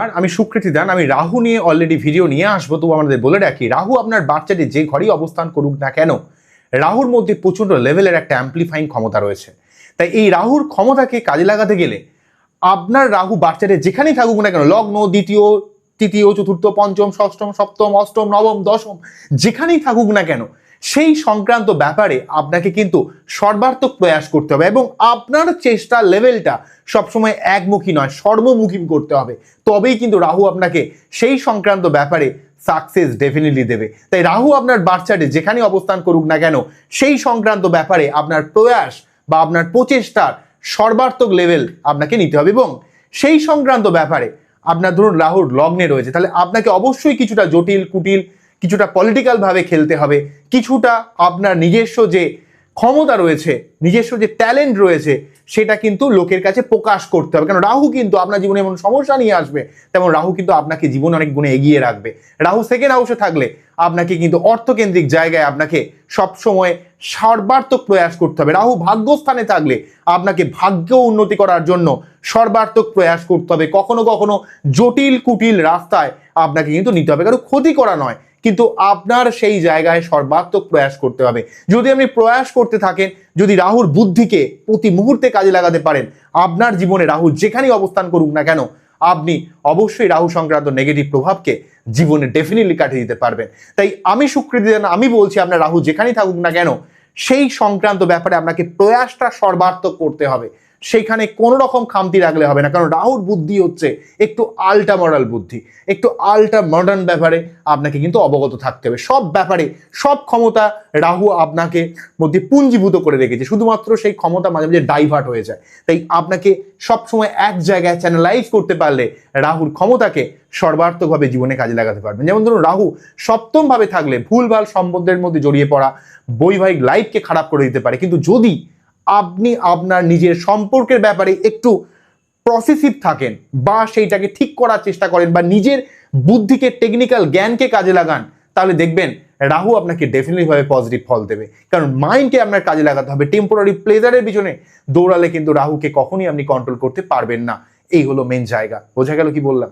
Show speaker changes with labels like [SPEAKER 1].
[SPEAKER 1] আর আমি সুকৃতি দান, আমি রাহু নিয়ে অলরেডি ভিডিও নিয়ে আসব, তবু আমাদের বলে রাখি, রাহু আপনার বাচ্চাটি যে ঘরেই অবস্থান করুক না কেন, রাহুর মধ্যে প্রচণ্ড লেভেলের একটা অ্যাম্পলিফাইং ক্ষমতা রয়েছে। তাই এই রাহুর ক্ষমতাকে কাজে লাগাতে গেলে আপনার রাহু বাচ্চাদের যেখানেই থাকুক না কেন, লগ্ন, দ্বিতীয়, তৃতীয়, চতুর্থ, পঞ্চম, ষষ্ঠম, সপ্তম, অষ্টম, নবম, দশম, যেখানেই থাকুক না কেন সেই সংক্রান্ত ব্যাপারে আপনাকে কিন্তু সর্বাত্মক প্রয়াস করতে হবে এবং আপনার চেষ্টার লেভেলটা সবসময় একমুখী নয়, সর্বমুখী করতে হবে। তবেই কিন্তু রাহু আপনাকে সেই সংক্রান্ত ব্যাপারে সাকসেস ডেফিনেটলি দেবে। তাই রাহু আপনার বাচ্চাটি যেখানে অবস্থান করুক না কেন, সেই সংক্রান্ত ব্যাপারে আপনার প্রয়াস বা আপনার প্রচেষ্টার সর্বাত্মক লেভেল আপনাকে নিতে হবে এবং সেই সংক্রান্ত ব্যাপারে আপনার ধরুন রাহুর লগ্নে রয়েছে, তাহলে আপনাকে অবশ্যই কিছুটা জটিল, কুটিল কিছুটা পলিটিক্যালভাবে খেলতে হবে, কিছুটা আপনার নিজস্ব যে ক্ষমতা রয়েছে, নিজস্ব যে ট্যালেন্ট রয়েছে, সেটা কিন্তু লোকের কাছে প্রকাশ করতে হবে। কারণ রাহু কিন্তু আপনার জীবনে এমন সমস্যা নিয়ে আসবে, তেমন রাহু কিন্তু আপনাকে জীবন অনেক গুণে এগিয়ে রাখবে। রাহু সেকেন্ড হাউসে থাকলে আপনাকে কিন্তু অর্থকেন্দ্রিক জায়গায় আপনাকে সবসময় সর্বাত্মক প্রয়াস করতে হবে। রাহু ভাগ্যস্থানে থাকলে আপনাকে ভাগ্য উন্নতি করার জন্য সর্বাত্মক প্রয়াস করতে হবে। কখনো কখনো জটিল কুটিল রাস্তায় আপনাকে কিন্তু নিতে হবে। কারণ ক্ষতি করা নয়। কিন্তু আপনার সেই জায়গায় সর্বাত্মক প্রয়াস করতে হবে। যদি আপনি প্রয়াস করতে থাকেন, যদি রাহুর বুদ্ধিকে প্রতি মুহূর্তে কাজে লাগাতে পারেন, আপনার জীবনে রাহু যেখানেই অবস্থান করুক না কেন, আপনি অবশ্যই রাহু সংক্রান্ত নেগেটিভ প্রভাবকে জীবনে ডেফিনেটলি কাটিয়ে দিতে পারবেন। তাই আমি স্বীকৃতি দেন আমি বলছি আপনার রাহু যেখানেই থাকুক না কেন, সেই সংক্রান্ত ব্যাপারে আপনাকে প্রয়াসটা সর্বাত্মক করতে হবে। সেইখানে কোনো রকম খামতি রাখলে হবে না। কারণ রাহুর বুদ্ধি হচ্ছে একটু আল্টা মডাল বুদ্ধি। একটু আল্টা মডার্ন ব্যাপারে আপনাকে কিন্তু অবগত থাকতে হবে। সব ব্যাপারে, সব ক্ষমতা রাহু আপনাকে মধ্যে পুঞ্জীভূত করে রেখেছে। শুধুমাত্র সেই ক্ষমতা মাঝে মাঝে ডাইভার্ট হয়ে যায়। তাই আপনাকে সবসময় এক জায়গায় চ্যানেলাইজ করতে পারলে রাহুর ক্ষমতাকে সর্বার্থকভাবে জীবনে কাজে লাগাতে পারবেন। যেমন ধরুন, রাহু সপ্তমভাবে থাকলে ভুলভাল সম্বন্ধের মধ্যে জড়িয়ে পড়া বৈবাহিক লাইফকে খারাপ করে দিতে পারে। কিন্তু যদি আপনি আপনার নিজের সম্পর্কের ব্যাপারে একটু প্রসেসিভ থাকেন বা সেইটাকে ঠিক করার চেষ্টা করেন বা নিজের বুদ্ধিকে টেকনিক্যাল জ্ঞানকে কাজে লাগান, তাহলে দেখবেন রাহু আপনাকে ডেফিনেটলি ভাবে পজিটিভ ফল দেবে। কারণ মাইন্ডকে আপনার কাজে লাগাতে হবে টেম্পোরারি প্লেজারের পিছনে দৌড়ালে কিন্তু রাহুকে কখনই আপনি কন্ট্রোল করতে পারবেন না। এই হলো মেন জায়গা। বোঝা গেল কি বললাম?